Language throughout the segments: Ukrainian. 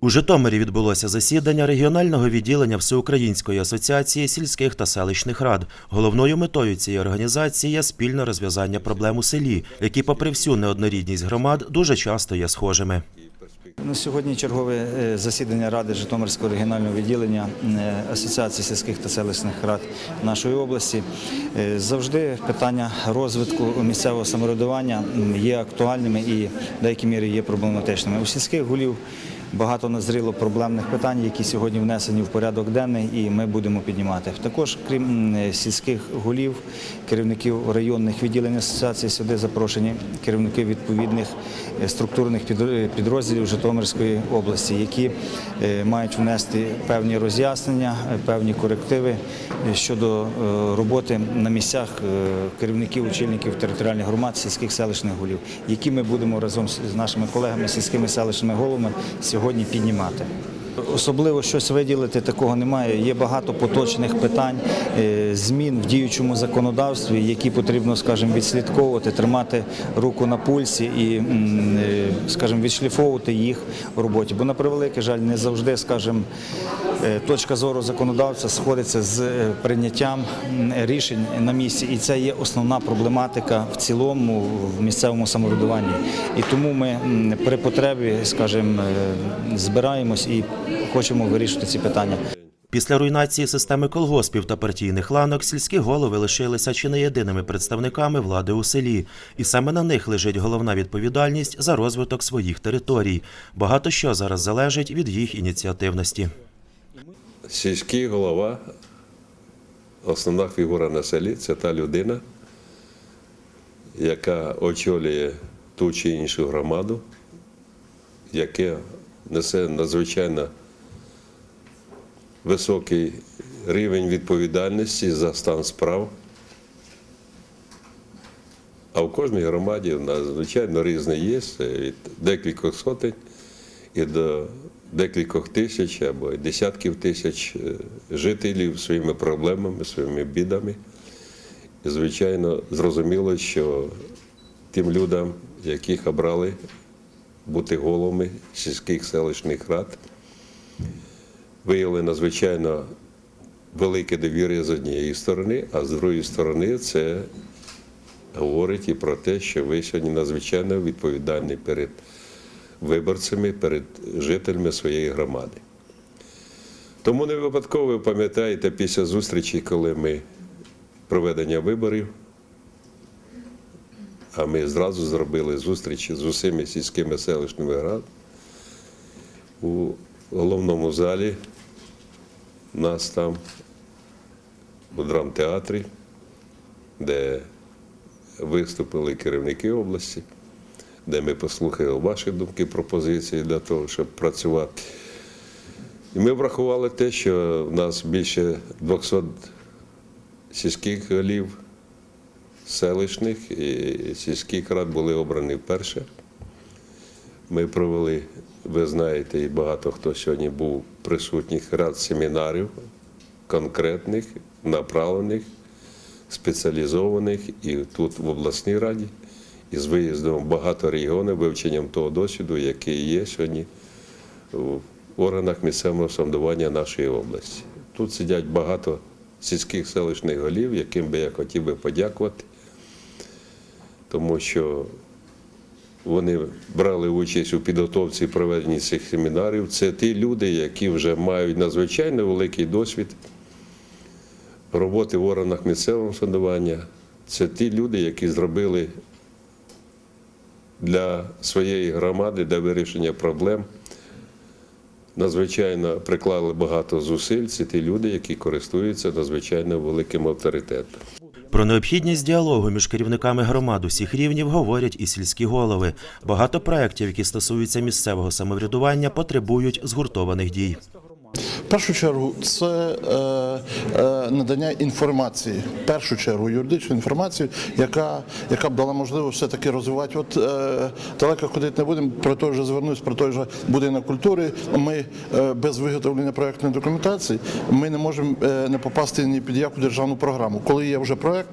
У Житомирі відбулося засідання регіонального відділення Всеукраїнської асоціації сільських та селищних рад. Головною метою цієї організації є спільне розв'язання проблем у селі, які, попри всю неоднорідність громад, дуже часто є схожими. Ну, сьогодні чергове е, засідання Ради Житомирського регіонального відділення е, Асоціації сільських та селищних рад нашої області. Е, Завжди питання розвитку місцевого самоврядування є актуальними і в деякій мірі є проблематичними. У сільських голів багато назріло проблемних питань, які сьогодні внесені в порядок денний, і ми будемо піднімати. Також, крім сільських голів, керівників районних відділень асоціації сюди запрошені керівники відповідних е, структурних підро- підрозділів Житомирської області, які е, мають внести певні роз'яснення, е, певні корективи е, щодо е, роботи на місцях е, керівників очільників територіальних громад, сільських селищних голів, які ми будемо разом з нашими колегами, сільськими селищними головами сьогодні піднімати. Особливо щось виділити такого немає. Є багато поточних питань, е, змін в діючому законодавстві, які потрібно, скажімо, відслідковувати, тримати руку на пульсі і, е, скажімо, відшліфовувати їх в роботі. Бо на превеликий жаль, не завжди, скажімо, е, точка зору законодавця сходиться з прийняттям рішень на місці, і це є основна проблематика в цілому в місцевому самоврядуванні. І тому ми при потребі, скажімо, збираємось і хочемо вирішити ці питання. Після руйнації системи колгоспів та партійних ланок сільські голови лишилися чи не єдиними представниками влади у селі, і саме на них лежить головна відповідальність за розвиток своїх територій. Багато що зараз залежить від їх ініціативності. Сільський голова, основна фігура на селі це та людина, яка очолює ту чи іншу громаду, яка несе надзвичайно високий рівень відповідальності за стан справ. А в кожній громаді в нас, звичайно, різне є, від декількох сотень і до декількох тисяч або десятків тисяч е, жителів своїми проблемами, своїми бідами. І, звичайно, зрозуміло, що тим людям, яких обрали бути головами сільських селищних рад, виявили надзвичайно велике довір'я з однієї сторони, а з другої сторони це говорить і про те, що ви сьогодні надзвичайно відповідальні перед виборцями, перед жителями своєї громади. Тому не випадково ви пам'ятаєте після зустрічі, коли ми проведення виборів, а ми зразу зробили зустрічі з усіма сільськими селищними радами у головному залі нас там у драмтеатрі, де виступили керівники області, де ми послухали ваші думки, пропозиції для того, щоб працювати. І ми врахували те, що в нас більше 200 сільських голів, селищних і сільських рад були обрані вперше. Ми провели, ви знаєте, і багато хто сьогодні був присутніх рад семінарів конкретних, направлених, спеціалізованих і тут в обласній раді, і з виїздом багато регіонів, вивченням того досвіду, який є сьогодні в органах місцевого самоврядування нашої області. Тут сидять багато сільських селищних голів, яким би я хотів би подякувати, тому що вони брали участь у підготовці і проведенні цих семінарів. Це ті люди, які вже мають надзвичайно великий досвід роботи в органах місцевого самоврядування. Це ті люди, які зробили для своєї громади, для вирішення проблем. Надзвичайно приклали багато зусиль. Це ті люди, які користуються надзвичайно великим авторитетом. Про необхідність діалогу між керівниками громад усіх рівнів говорять і сільські голови. Багато проєктів, які стосуються місцевого самоврядування, потребують згуртованих дій. Першу чергу це е, е, надання інформації, першу чергу юридичну інформацію, яка, яка б дала можливість все-таки розвивати. От е, далеко ходити не будемо, про той же звернусь, про той же будинок культури. Ми е, без виготовлення проєктної документації ми не можемо е, не попасти ні під яку державну програму. Коли є вже проєкт,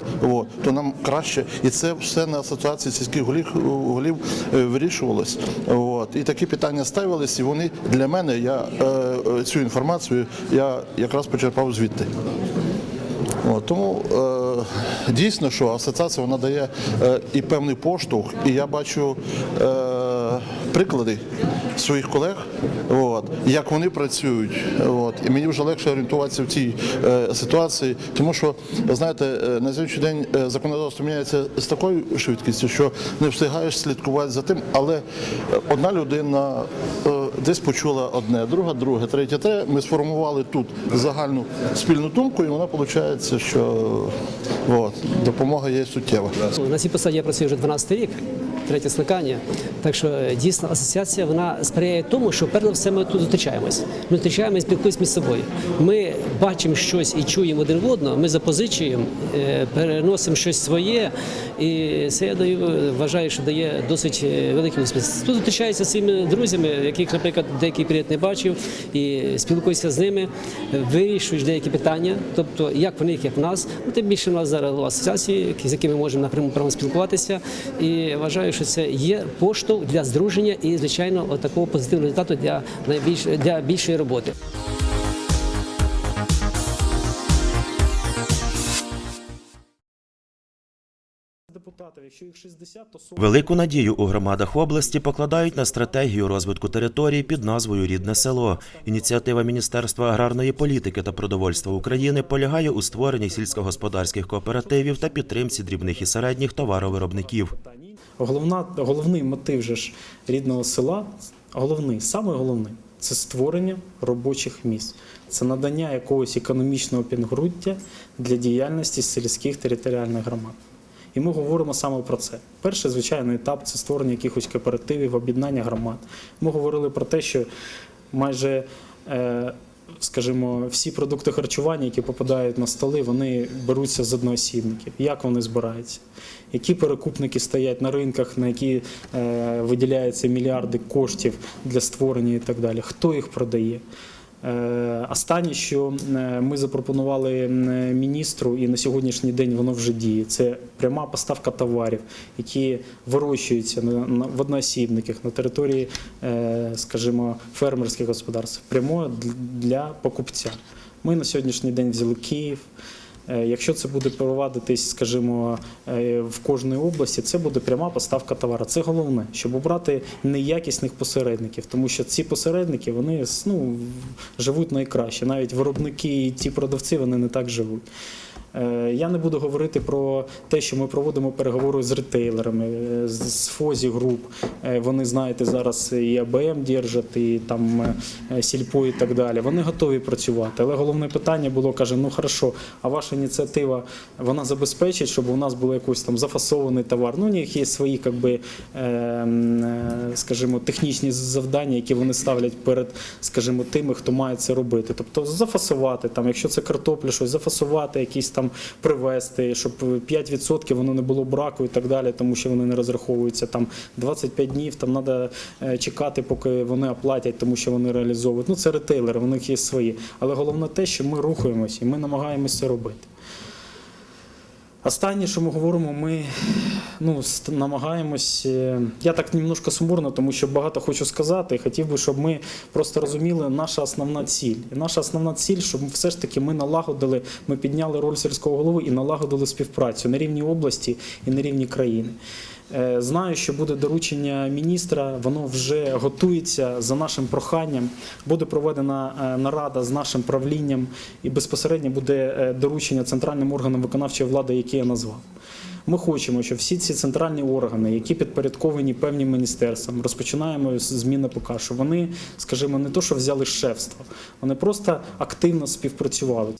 то нам краще. І це все на асоціації сільських голів, голів е, вирішувалось. От. От, і такі питання ставились, і вони для мене, я е, е, цю інформацію я якраз почерпав звідти. От, тому е, дійсно, що асоціація вона дає е, і певний поштовх, і я бачу е, приклади своїх колег, от, як вони працюють. От, і мені вже легше орієнтуватися в цій е, ситуації, тому що, знаєте, е, на сьогоднішній день е, законодавство міняється з такою швидкістю, що не встигаєш слідкувати за тим, але е, одна людина десь почула одне, друга, друге, третє, те. Ми сформували тут загальну спільну думку, і вона виходить, що допомога є суттєва. На цій посаді я працюю вже 12 рік, третє скликання. Так що е, дійсно асоціація вона сприяє тому, що перш за все ми тут зустрічаємось. Ми зустрічаємось, спілкуємося між собою. Ми бачимо щось і чуємо один в одного. Ми запозичуємо, е, переносимо щось своє, і це я даю вважаю, що дає досить е, великий успіх. Тут зустрічаюся з своїми друзями, яких, наприклад, деякий період не бачив, і спілкуюся з ними, вирішуєш деякі питання, тобто як в них, як в нас. Ну, тим більше в нас зараз асоціації, з якими ми можемо напряму право спілкуватися. І вважаю, що це є поштовх для здруження і, звичайно, такого позитивного результату для найбільш для більшої роботи. Депутатів, якщо їх 60, то 40. Велику надію у громадах області покладають на стратегію розвитку територій під назвою Рідне село. Ініціатива Міністерства аграрної політики та продовольства України полягає у створенні сільськогосподарських кооперативів та підтримці дрібних і середніх товаровиробників. Головна, головний мотив же ж рідного села, головний, саме головний це створення робочих місць, це надання якогось економічного підґрунтя для діяльності сільських територіальних громад. І ми говоримо саме про це. Перший звичайний етап це створення якихось кооперативів, об'єднання громад. Ми говорили про те, що майже е, скажімо, всі продукти харчування, які попадають на столи, вони беруться з одноосібників. Як вони збираються? Які перекупники стоять на ринках, на які е, виділяються мільярди коштів для створення і так далі? Хто їх продає? Е, Останнє, що е, ми запропонували міністру, і на сьогоднішній день воно вже діє. Це пряма поставка товарів, які вирощуються в одноосібниках на території, е, скажімо, фермерських господарств, прямо для покупця. Ми на сьогоднішній день взяли Київ. Е, Якщо це буде провадитись, скажімо, е, в кожній області, це буде пряма поставка товару. Це головне, щоб обрати неякісних посередників, тому що ці посередники вони ну, живуть найкраще. Навіть виробники і ті продавці вони не так живуть. Е, Я не буду говорити про те, що ми проводимо переговори з ретейлерами, е, з Фозі груп. Е, Вони, знаєте, зараз і АБМ держать, і там Сільпо і так далі. Вони готові працювати. Але головне питання було, каже, ну хорошо, а ваша ініціатива вона забезпечить, щоб у нас був якийсь там зафасований товар. Ну, у них є свої, как би, скажімо, технічні завдання, які вони ставлять перед, скажімо, тими, хто має це робити. Тобто зафасувати, там, якщо це картопля, щось зафасувати, якісь там привезти, щоб 5% воно не було браку і так далі, тому що вони не розраховуються. Там 25 днів там треба чекати, поки вони оплатять, тому що вони реалізовують. Ну це ретейлери, у них є свої. Але головне те, що ми рухаємося і ми намагаємося робити. Останнє, що ми говоримо, ми ну, намагаємось. Я так немножко сумбурно, тому що багато хочу сказати. і Хотів би, щоб ми просто розуміли наша основна ціль. І наша основна ціль, щоб все ж таки ми налагодили, ми підняли роль сільського голови і налагодили співпрацю на рівні області і на рівні країни. Е, Знаю, що буде доручення міністра, воно вже готується за нашим проханням. Буде проведена е, нарада з нашим правлінням, і безпосередньо буде е, доручення центральним органам виконавчої влади, які я назвав. Ми хочемо, щоб всі ці центральні органи, які підпорядковані певним міністерствам, розпочинаємо з зміни ПК, що вони, скажімо, не то, що взяли шефство, вони просто активно співпрацювали.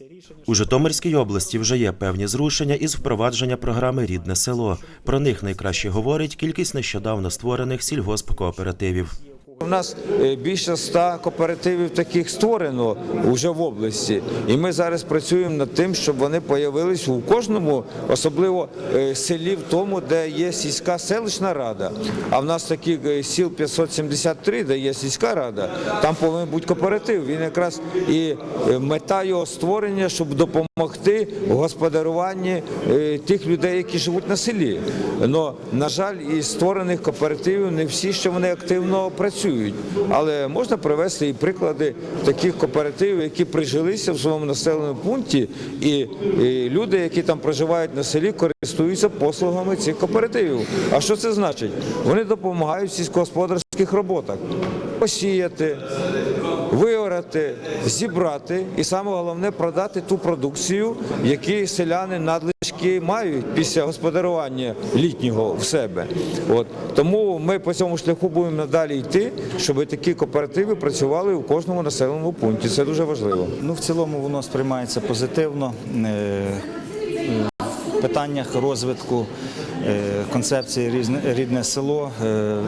У Житомирській області вже є певні зрушення із впровадження програми Рідне село. Про них найкраще говорить кількість нещодавно створених сільгоспкооперативів. У нас е, більше ста кооперативів таких створено вже в області, і ми зараз працюємо над тим, щоб вони появились у кожному, особливо е, селі, в тому, де є сільська селищна рада. А в нас таких е, сіл 573, де є сільська рада, там повинен бути кооператив. Він якраз і мета його створення, щоб допомогти в господарюванні е, тих людей, які живуть на селі. Но, на жаль, із створених кооперативів не всі ще вони активно працюють. Але можна привести і приклади таких кооперативів, які прижилися в своєму населеному пункті, і, і люди, які там проживають на селі, користуються послугами цих кооперативів. А що це значить? Вони допомагають в сільськогосподарських роботах посіяти, виорати, зібрати і саме головне продати ту продукцію, яку селяни надлишки мають після господарювання літнього в себе. От тому ми по цьому шляху будемо надалі йти, щоб такі кооперативи працювали у кожному населеному пункті. Це дуже важливо. Ну, в цілому воно сприймається позитивно. Е, е, В питаннях розвитку е, концепції «Різне- рідне село,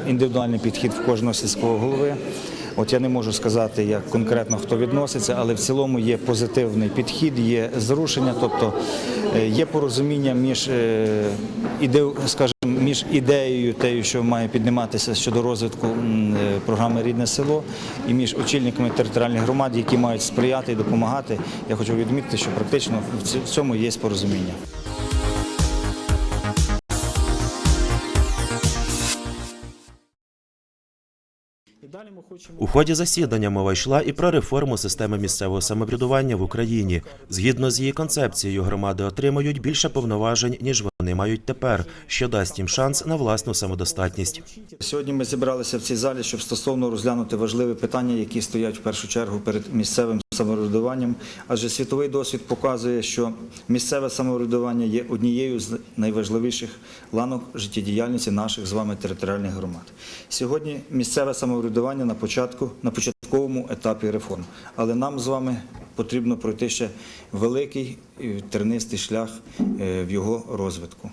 індивідуальний підхід в кожного сільського голови. От я не можу сказати, як конкретно хто відноситься, але в цілому є позитивний підхід, є зрушення, тобто е, є порозуміння між е, скажімо, між ідеєю, тею, що має підніматися щодо розвитку е, програми Рідне село, і між очільниками територіальних громад, які мають сприяти і допомагати. Я хочу відмітити, що практично в цьому є порозуміння. У ході засідання мова йшла і про реформу системи місцевого самоврядування в Україні. Згідно з її концепцією, громади отримають більше повноважень, ніж вони мають тепер, що дасть їм шанс на власну самодостатність. Сьогодні ми зібралися в цій залі, щоб стосовно розглянути важливі питання, які стоять в першу чергу перед місцевим самоврядуванням. Адже світовий досвід показує, що місцеве самоврядування є однією з найважливіших ланок життєдіяльності наших з вами територіальних громад. Сьогодні місцеве самоврядування на початку на початковому етапі реформ, але нам з вами потрібно пройти ще великий е, тернистий шлях е, в його розвитку.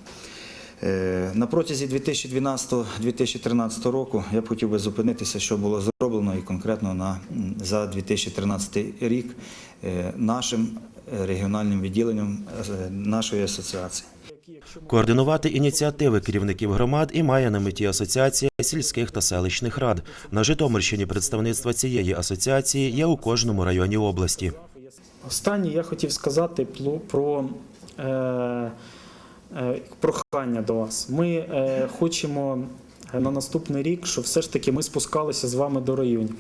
Е, На протязі 2012-2013 року я б хотів би зупинитися, що було зроблено і конкретно на, за 2013 рік е, нашим регіональним відділенням е, нашої асоціації. Координувати ініціативи керівників громад і має на меті асоціація сільських та селищних рад. На Житомирщині представництво цієї асоціації є у кожному районі області. Останнє я хотів сказати про е, прохання до вас. Ми е, хочемо е, на наступний рік, щоб все ж таки ми спускалися з вами до районів.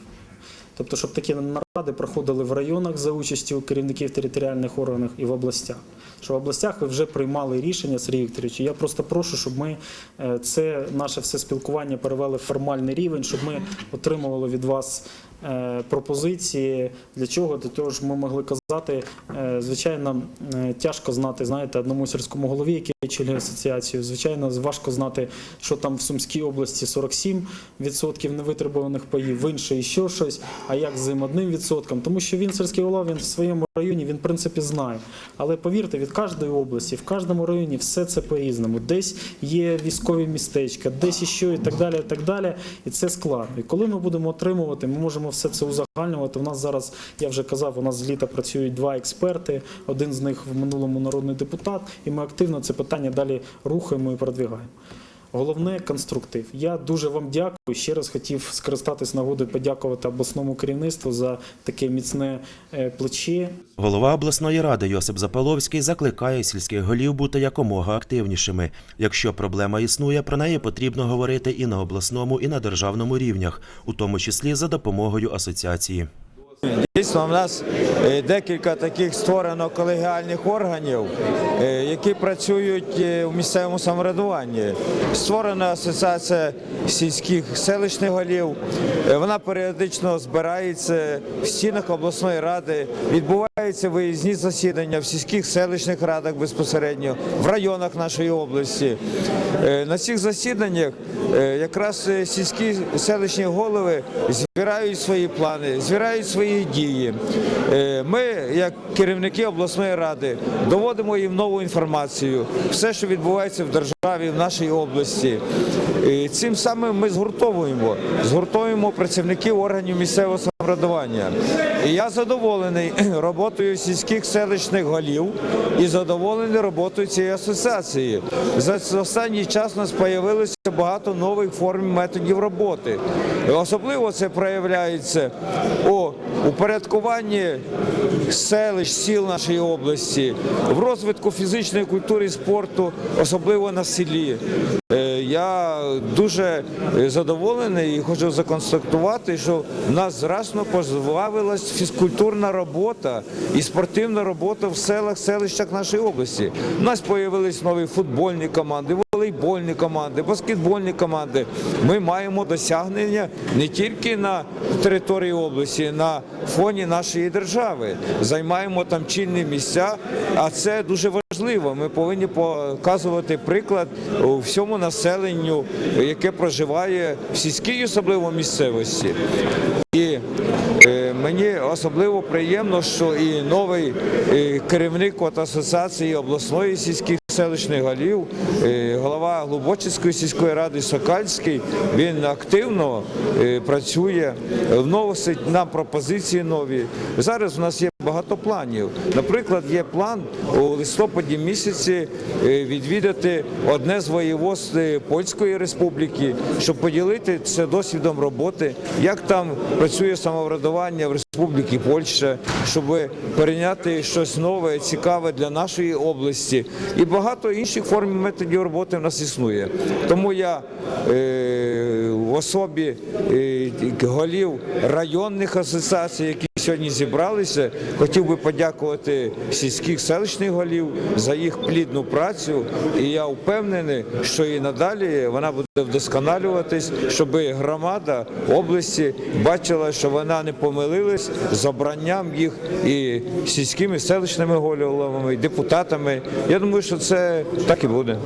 Тобто, щоб такі наради проходили в районах за участю керівників територіальних органів і в областях. Що в областях ви вже приймали рішення, Сергій Вікторович. Я просто прошу, щоб ми е, це наше все спілкування перевели в формальний рівень, щоб ми отримували від вас е, пропозиції. Для чого? Для того, щоб ми могли казати. Е, Звичайно, е, тяжко знати, знаєте, одному сільському голові, який очолює асоціацію. Звичайно, важко знати, що там в Сумській області 47% невитребуваних паїв, в іншій ще щось, а як з одним відсотком. Тому що він сільський голова, він в своєму районі, він в принципі знає. Але повірте, від кожної області, в кожному районі все це по-різному. Десь є військові містечка, десь іще і так далі. І так далі. І це складно. І коли ми будемо отримувати, ми можемо все це узагальнювати. У нас зараз, я вже казав, у нас з літа працюють два експерти. Один з них в минулому народний депутат, і ми активно це питання далі рухаємо і продвигаємо. Головне конструктив. Я дуже вам дякую. Ще раз хотів скористатись нагодою подякувати обласному керівництву за таке міцне е, плече. Голова обласної ради Йосип Запаловський закликає сільських голів бути якомога активнішими. Якщо проблема існує, про неї потрібно говорити і на обласному, і на державному рівнях, у тому числі за допомогою асоціації. Дійсно, в нас е, декілька таких створено колегіальних органів, е, які працюють е, у місцевому самоврядуванні. Створена асоціація сільських селищних голів. Е, Вона періодично збирається в стінах обласної ради. Відбуваються виїзні засідання в сільських селищних радах безпосередньо, в районах нашої області. Е, На цих засіданнях е, якраз е, сільські селищні голови збирають свої плани, збирають свої дії. Е, Ми, як керівники обласної ради, доводимо їм нову інформацію, все, що відбувається в державі, в нашій області. І цим самим ми згуртовуємо, згуртовуємо працівників органів місцевого самоврядування. І я задоволений роботою сільських селищних голів і задоволений роботою цієї асоціації. За останній час у нас з'явилося багато нових форм методів роботи. Особливо це проявляється у упорядкуванні селищ, сіл нашої області, в розвитку фізичної культури і спорту, особливо на селі. Е, Я дуже е, задоволений і хочу законстатувати, що в нас зрасно позбавилась фізкультурна робота і спортивна робота в селах, селищах нашої області. У нас з'явились нові футбольні команди, волейбольні команди, баскетбольні команди. Ми маємо досягнення не тільки на території області, на фоні нашої держави. Займаємо там чільні місця, а це дуже важливо. Ми повинні показувати приклад всьому населенню, яке проживає в сільській особливо місцевості. І е, мені особливо приємно, що і новий е, керівник от асоціації обласної сільських селищних голів, е, голова Глубочицької сільської ради Сокальський, він активно е, працює, вносить нам пропозиції нові. Зараз у нас є багато планів. Наприклад, є план у листопаді місяці е, відвідати одне з воєводств е, Польської республіки, щоб поділити це досвідом роботи, як там працює самоврядування в Республіки Польща, щоб перейняти щось нове, цікаве для нашої області. І багато інших форм методів роботи в нас існує. Тому я е, в особі голів районних асоціацій, які сьогодні зібралися, хотів би подякувати сільських селищних голів за їх плідну працю. І я впевнений, що і надалі вона буде вдосконалюватись, щоб громада області бачила, що вона не помилилась з обранням їх і сільськими селищними головами, і депутатами. Я думаю, що це так і буде.